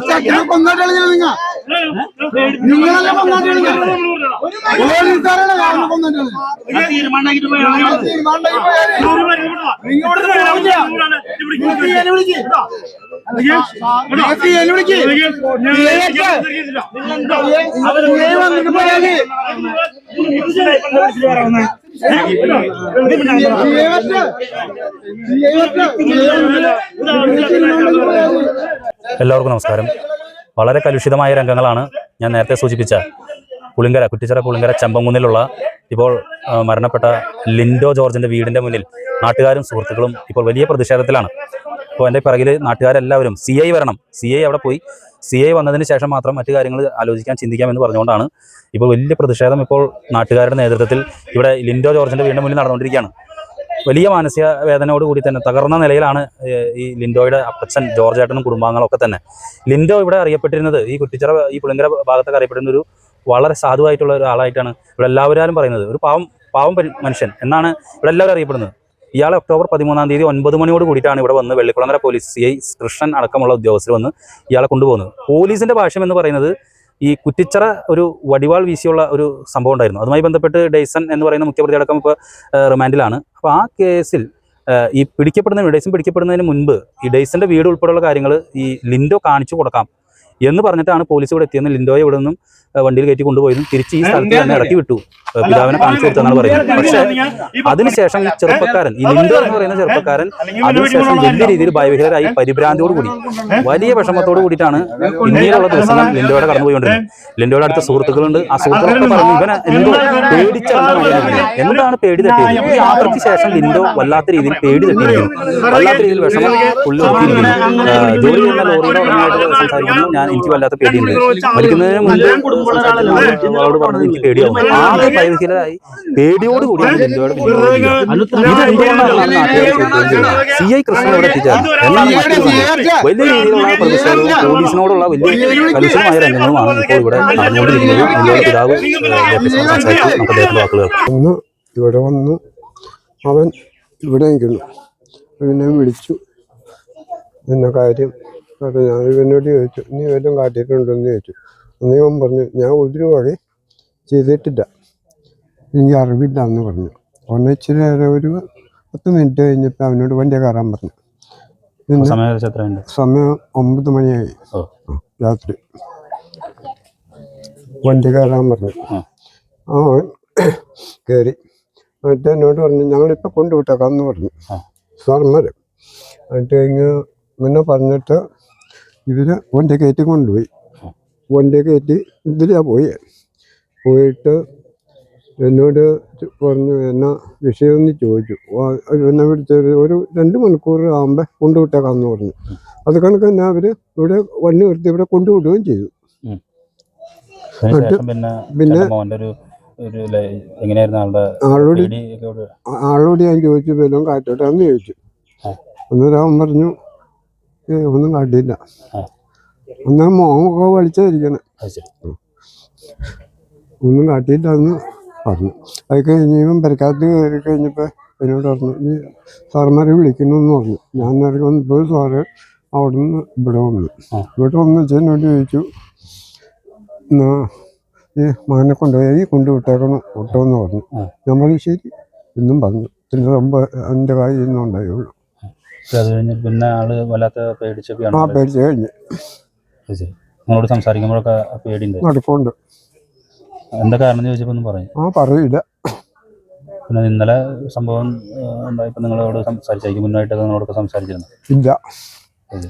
ചെക്കനെ കൊന്നാട്ടാണ് നിങ്ങ നിങ്ങളല്ലേ കൊന്നാട്ടാണ് പോലീസുകാരാണ് കാരണം നിങ്ങൾ നിങ്ങൾ തീയനെ വിളിക്ക് എല്ലാവർക്കും നമസ്കാരം. വളരെ കലുഷിതമായ രംഗങ്ങളാണ് ഞാൻ നേരത്തെ സൂചിപ്പിച്ച പുളിങ്കര കുറ്റിച്ചിറ പുളിങ്കര ചമ്പങ്കുന്നിലുള്ള ഇപ്പോൾ മരണപ്പെട്ട ലിൻഡോ ജോർജിന്റെ വീടിന്റെ മുന്നിൽ നാട്ടുകാരും സുഹൃത്തുക്കളും ഇപ്പോൾ വലിയ പ്രതിഷേധത്തിലാണ്. അപ്പോൾ എന്റെ പിറകിൽ നാട്ടുകാരെല്ലാവരും സി ഐ വരണം. സി ഐ അവിടെ പോയി. സി ഐ വന്നതിന് ശേഷം മാത്രം മറ്റു കാര്യങ്ങൾ ആലോചിക്കാൻ ചിന്തിക്കാമെന്ന് പറഞ്ഞുകൊണ്ടാണ് ഇപ്പോൾ വലിയ പ്രതിഷേധം ഇപ്പോൾ നാട്ടുകാരുടെ നേതൃത്വത്തിൽ ഇവിടെ ലിൻഡോ ജോർജിന്റെ വീടിന്റെ മുന്നിൽ നടന്നുകൊണ്ടിരിക്കുകയാണ്. വലിയ മാനസിക വേദനയോട് കൂടി തന്നെ തകർന്ന നിലയിലാണ് ഈ ലിൻഡോയുടെ അപ്പച്ചൻ ജോർജ് ഏട്ടനും കുടുംബാംഗങ്ങളൊക്കെ തന്നെ. ലിൻഡോ ഇവിടെ അറിയപ്പെട്ടിരുന്നത് ഈ കുറ്റിച്ചിറ ഈ പുളിങ്കര ഭാഗത്തൊക്കെ അറിയപ്പെടുന്ന ഒരു വളരെ സാധുവായിട്ടുള്ള ഒരാളായിട്ടാണ് ഇവിടെ എല്ലാവരും പറയുന്നത്. ഒരു പാവം പാവം മനുഷ്യൻ എന്നാണ് ഇവിടെ എല്ലാവരും അറിയപ്പെടുന്നത്. ഇയാളെ ഒക്ടോബർ പതിമൂന്നാം തീയതി ഒൻപത് മണിയോട് കൂടിയിട്ടാണ് ഇവിടെ വന്ന് Vellikulangara police C I Krishnan അടക്കമുള്ള ഉദ്യോഗസ്ഥർ വന്ന് ഇയാളെ കൊണ്ടുപോകുന്നത്. പോലീസിന്റെ ഭാഷ്യം എന്ന് പറയുന്നത് ഈ കുറ്റിച്ചറ ഒരു വടിവാൾ വീശിയുള്ള ഒരു സംഭവം ഉണ്ടായിരുന്നു. അതുമായി ബന്ധപ്പെട്ട് ഡെയ്സൺ എന്ന് പറയുന്ന മുഖ്യപ്രതി അടക്കം ഇപ്പോൾ റിമാൻഡിലാണ്. അപ്പോൾ ആ കേസിൽ ഈ പിടിക്കപ്പെടുന്ന ഡെയ്സൺ പിടിക്കപ്പെടുന്നതിന് മുൻപ് ഈ ഡെയ്സന്റെ വീട് ഉൾപ്പെടെയുള്ള കാര്യങ്ങൾ ഈ ലിൻഡോ കാണിച്ചു കൊടുക്കാം. എന്ന് പറഞ്ഞിട്ടാണ് പോലീസ് ഇവിടെ എത്തിയെന്ന് ലിൻഡോയെ ഇവിടെ നിന്നും വണ്ടിയിൽ കയറ്റി കൊണ്ടുപോയതും തിരിച്ച് ഈ സ്ഥലത്ത് തന്നെ ഇറക്കി വിട്ടു. പിതാവിനെ കാണിച്ചു കൊടുത്തെന്നാണ് പറയുന്നത്. പക്ഷേ അതിനുശേഷം ഈ ചെറുപ്പക്കാരൻ ഈ ലിൻഡോ എന്ന് പറയുന്ന ചെറുപ്പക്കാരൻ അതിനുശേഷം വലിയ രീതിയിൽ ഭയവിഹരായി പരിഭ്രാന്തിയോട് കൂടി. വലിയ വിഷമത്തോട് കൂടിയിട്ടാണ് ഇന്ത്യയിലുള്ള ദിവസങ്ങൾ ലിൻഡോയുടെ കടന്നുപോയിക്കൊണ്ടിരുന്നത് ലിൻഡോയുടെ അടുത്ത സുഹൃത്തുക്കളുണ്ട്. ആ സുഹൃത്തുക്കളൊക്കെ പറഞ്ഞു ഇവനെ എന്തോ പേടിച്ചാണ് എന്താണ് പേടി തട്ടിയത് ഈ യാത്രയ്ക്ക് ശേഷം ലിൻഡോ വല്ലാത്ത രീതിയിൽ പേടി തട്ടിയിരിക്കുന്നു വല്ലാത്ത രീതിയിൽ വിഷമം പുള്ളി ജോലി ചെയ്യുന്ന ലോറിയുടെ ഉടമയായിട്ട് സംസാരിക്കുന്നു. ഞാൻ എനിക്ക് വല്ലാത്ത പേടിയുണ്ട്. മരിക്കുന്നതിന് എനിക്ക് പേടിയാവും ആകെ പേടിയോട് കൂടിയാണ് ലിൻഡോയുടെ സി ഐ കൃഷ്ണൻ ഇവിടെ. വലിയ രീതിയിലുള്ള പ്രതിഷേധവും പോലീസിനോടുള്ള വലിയ കലുഷിതമായ രംഗങ്ങളുമാണ് ഇപ്പോൾ ഇവിടെ നടന്നുകൊണ്ടിരിക്കുന്നത്. ലിൻഡോയുടെ പിതാവ് സംസാരിച്ചു നമുക്ക് അദ്ദേഹത്തിന്റെ വാക്കുകൾ ഇവിടെ വന്നു അവൻ ഇവിടെ നിൽക്കുന്നു. പിന്നെ വിളിച്ചു. എന്ന കാര്യം അപ്പോൾ ഞാൻ ഇവനോട് ചോദിച്ചു നീ വല്ലതും കാട്ടിയിട്ടുണ്ടോയെന്ന് ചോദിച്ചു. അന്ന് പറഞ്ഞു ഞാൻ ഒരു വഴി ചെയ്തിട്ടില്ല. എനിക്ക് അറിവില്ല എന്ന് പറഞ്ഞു. ഒന്ന് ഇച്ചിരി നേരം ഒരു പത്ത് മിനിറ്റ് കഴിഞ്ഞപ്പോൾ അവനോട് വണ്ടി കയറാൻ പറഞ്ഞു. പിന്നെ സമയം ഒമ്പത് മണിയായി. രാത്രി. വണ്ടി കയറാൻ പറഞ്ഞു. ആ. കയറി. എന്നിട്ട് എന്നോട് പറഞ്ഞു ഞങ്ങളിപ്പോൾ കൊണ്ടുവിട്ടേക്കാം എന്ന് പറഞ്ഞു. സാർമാർ എന്നിട്ട് പിന്നെ പറഞ്ഞിട്ട് ഇവർ ഓന്റെ കയറ്റി കൊണ്ടുപോയി. ഓന്റെ കയറ്റി ഇതിലാണ് പോയി. പോയിട്ട് എന്നോട് പറഞ്ഞു എന്നാ വിഷയമെന്ന് ചോദിച്ചു. എന്നെ വിളിച്ചൊരു ഒരു രണ്ട് മണിക്കൂർ ആകുമ്പോൾ കൊണ്ടുവിട്ടേക്കാന്ന് പറഞ്ഞു. അത് കണക്ക് തന്നെ അവർ ഇവിടെ വണ്ടി നിർത്തി ഇവിടെ കൊണ്ടുവിടുകയും ചെയ്തു. പിന്നെ ആളുടെ ആളോട് ഞാൻ ചോദിച്ചു വല്ലതും കാറ്റോട്ടാന്ന് ചോദിച്ചു. അന്നേരം അവൻ പറഞ്ഞു ഒന്നും കണ്ടില്ല. അന്ന് മോങ്ങൊക്കെ വലിച്ചിരിക്കണം. ഒന്നും കാട്ടിയില്ല എന്ന് പറഞ്ഞു. അത് കഴിഞ്ഞപ്പം പരിക്കാത്ത കയറി കഴിഞ്ഞപ്പോൾ എന്നോട് പറഞ്ഞു ഈ സാറന്മാരെ വിളിക്കണമെന്ന് പറഞ്ഞു. ഞാൻ നേരെ വന്നപ്പോൾ സാറ് അവിടെ നിന്ന് ഇവിടെ വന്നു. ഇവിടെ വന്നു വെച്ചാൽ എന്നോട് ചോദിച്ചു എന്നാ ഈ മകനെ കൊണ്ടുപോയി കൊണ്ടു വിട്ടേക്കണം വിട്ടോ എന്ന് പറഞ്ഞു ഞാൻ പറഞ്ഞു ശരി. എന്നും പറഞ്ഞു. പിന്നെ എന്റെ കാര്യം ഇന്നുണ്ടായുള്ളൂ പക്ഷെ അത് കഴിഞ്ഞ് പിന്നെ ആൾ വല്ലാത്ത പേടിച്ചൊക്കെയാണ് ആ പേടിച്ച് കഴിഞ്ഞ്. നിങ്ങളോട് സംസാരിക്കുമ്പോഴൊക്കെ ആ പേടിയുണ്ട്. എന്താ കാരണം എന്ന് ചോദിച്ചപ്പോൾ ഒന്നും പറഞ്ഞു ആ പറയില്ല. പിന്നെ ഇന്നലെ സംഭവം ഉണ്ടായപ്പോൾ നിങ്ങളോട് സംസാരിച്ചായിരിക്കും മുന്നായിട്ടൊക്കെ നിങ്ങളോടൊക്കെ സംസാരിച്ചിരുന്നു. ഇല്ല. ശരി.